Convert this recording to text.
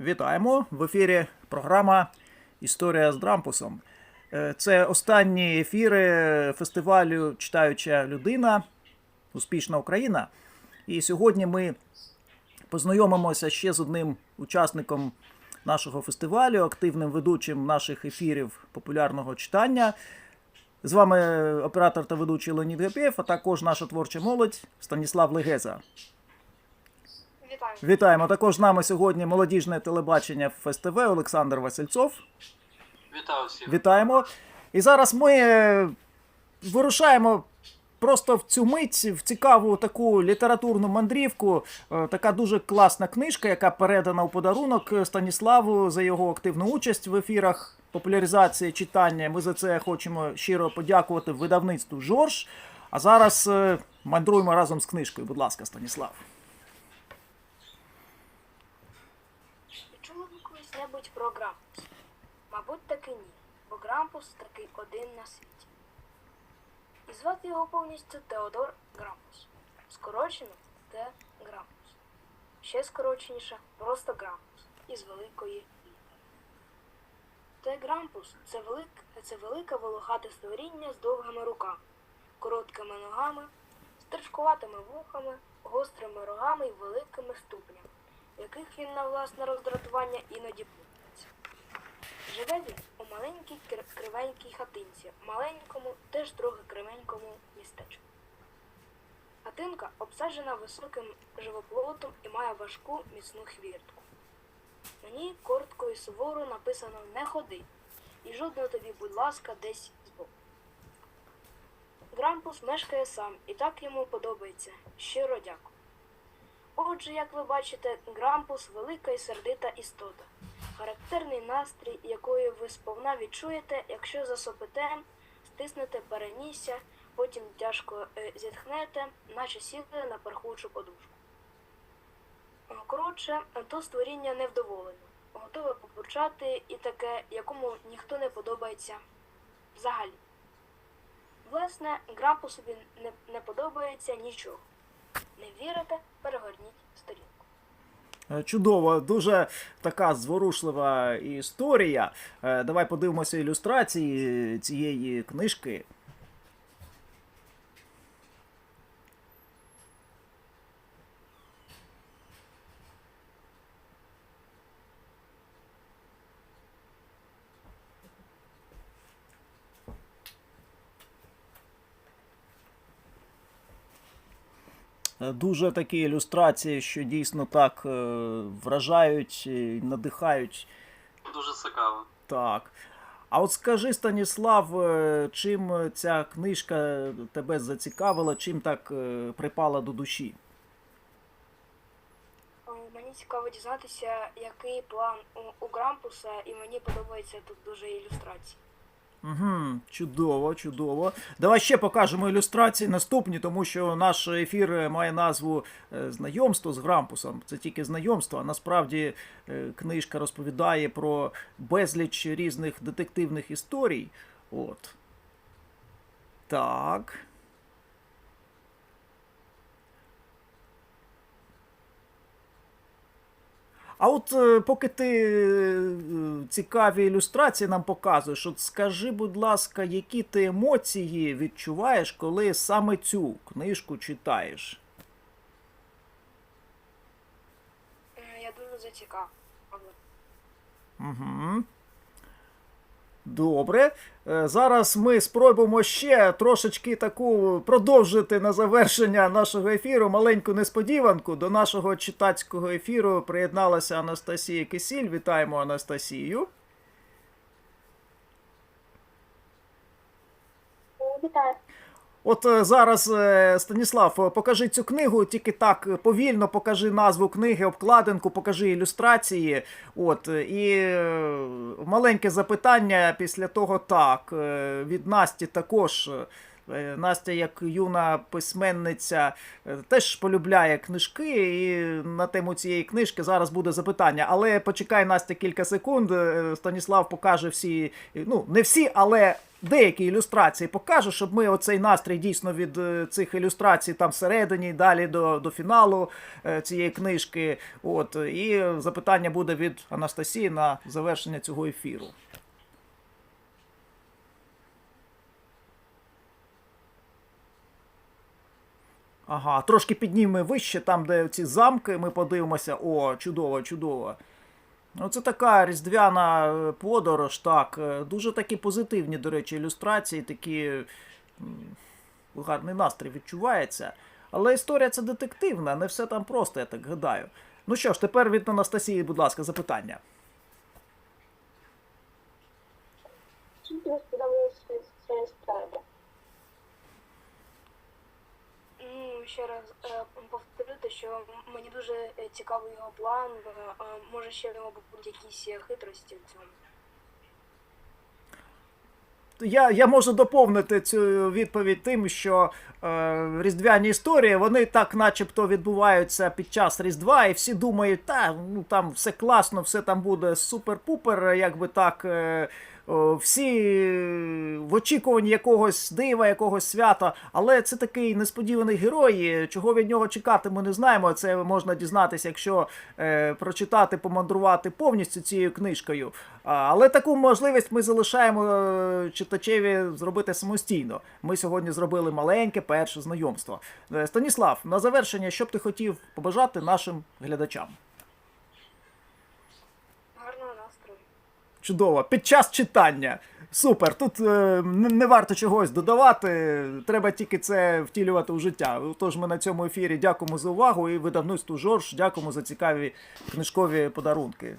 Вітаємо в ефірі програма Історія з Дрампусом. Е, Це останні ефіри фестивалю Читаюча людина, Успішна Україна. І сьогодні ми познайомимося ще з одним учасником нашого фестивалю, активним ведучим наших ефірів популярного читання. З вами оператор та ведучий Леонід Гапєв, а також наша творча молодь Станіслав Легеза. Вітаю. Вітаємо також з нами сьогодні молодіжне телебачення ФСТВ Олександр Васильцов. Вітаю всіх. Вітаємо. І зараз ми е, вирушаємо просто в цю мить, в цікаву таку літературну мандрівку. Е, Така дуже класна книжка, яка передана у подарунок Станіславу за його активну участь в ефірах популяризації читання. Ми за це хочемо щиро подякувати видавництву Жорж. А зараз е, мандруємо разом з книжкою. Будь ласка, Станіслав. Колись-небудь про Грампус? Мабуть, таки ні, бо Грампус такий один на світі. І звати його повністю Теодор Грампус. Скорочено Т. Грампус. Ще скороченіше просто Грампус із великої літери. Т. Грампус це, велик, це велике волохате створіння з довгими руками, короткими ногами, стрижкуватими вухами, гострими рогами і великими ступнями яких він на власне роздратування іноді. Живе він у маленькій кривенькій хатинці, маленькому, теж трохи кривенькому містечку. Хатинка обсаджена високим живоплотом і має важку міцну хвіртку. На ній коротко і суворо написано Не ходи і жодного тобі, будь ласка, десь збоку. Грампус мешкає сам, і так йому подобається. Щиро дякую. Отже, як ви бачите, Грампус велика і сердита істота, характерний настрій, якої ви сповна відчуєте, якщо засопите, стиснете перенісся, потім тяжко е, зітхнете, наче сіли на перхучу подушку. Е, Коротше, то створіння невдоволене, готове попурчати і таке, якому ніхто не подобається взагалі. Власне, Грампусові не, не подобається нічого. Не вірите? Перегорніть сторінку. Е, Чудово, дуже така зворушлива історія. Е, Давай подивимося ілюстрації цієї книжки. Дуже такі ілюстрації, що дійсно так е, вражають, і надихають. Дуже цікаво. Так. А от скажи, Станіслав, е, чим ця книжка тебе зацікавила, чим так е, припала до душі? Мені цікаво дізнатися, який план у, у Грампуса, і мені подобається тут дуже ілюстрації. Угу, чудово, чудово. Давай ще покажемо ілюстрації наступні, тому що наш ефір має назву е, Знайомство з Грампусом. Це тільки знайомство, а насправді е, книжка розповідає про безліч різних детективних історій. От. Так. А от е, поки ти е, цікаві ілюстрації нам показуєш, от скажи, будь ласка, які ти емоції відчуваєш, коли саме цю книжку читаєш? Е, Я дуже зацікавлена. Угу. Добре. Е, Зараз ми спробуємо ще трошечки таку продовжити на завершення нашого ефіру маленьку несподіванку. До нашого читацького ефіру приєдналася Анастасія Кисіль. Вітаємо Анастасію. Вітаю. От е, зараз, е, Станіслав, е, покажи цю книгу, тільки так повільно покажи назву книги, обкладинку, покажи ілюстрації. От, і маленьке запитання після того так. Від Насті також. Настя, як юна письменниця, теж полюбляє книжки, і на тему цієї книжки зараз буде запитання. Але почекай Настя кілька секунд. Станіслав покаже всі, ну не всі, але деякі ілюстрації покажеш, щоб ми оцей настрій дійсно від е, цих ілюстрацій там всередині, далі до, до фіналу е, цієї книжки. От, і запитання буде від Анастасії на завершення цього ефіру. Ага, трошки підніме вище, там, де ці замки, ми подивимося. О, чудово, чудово. Ну, це така різдвяна е, подорож, так. е, Дуже такі позитивні, до речі, ілюстрації, такі гарний настрій відчувається. Але історія це детективна, не все там просто, я так гадаю. Ну що ж, тепер від Анастасії, будь ласка, запитання. Чим тобі сподобалася ця історія? Ще раз е, повторюти, що мені дуже е, цікавий його план. е, Може, ще в нього будуть якісь хитрості в цьому. Я, я можу доповнити цю відповідь тим, що е, різдвяні історії вони так, начебто, відбуваються під час Різдва, і всі думають, та ну там все класно, все там буде супер-пупер, якби так. Е, всі в очікуванні якогось дива, якогось свята, але це такий несподіваний герой. Чого від нього чекати, ми не знаємо. Це можна дізнатися, якщо е, прочитати, помандрувати повністю цією книжкою. Але таку можливість ми залишаємо е, читачеві зробити самостійно. Ми сьогодні зробили маленьке перше знайомство. Е, Станіслав, на завершення, що б ти хотів побажати нашим глядачам? Чудово, під час читання. Супер. Тут е, не, варто чогось додавати, треба тільки це втілювати у життя. Тож ми на цьому ефірі дякуємо за увагу і видавництву Жорж дякуємо за цікаві книжкові подарунки.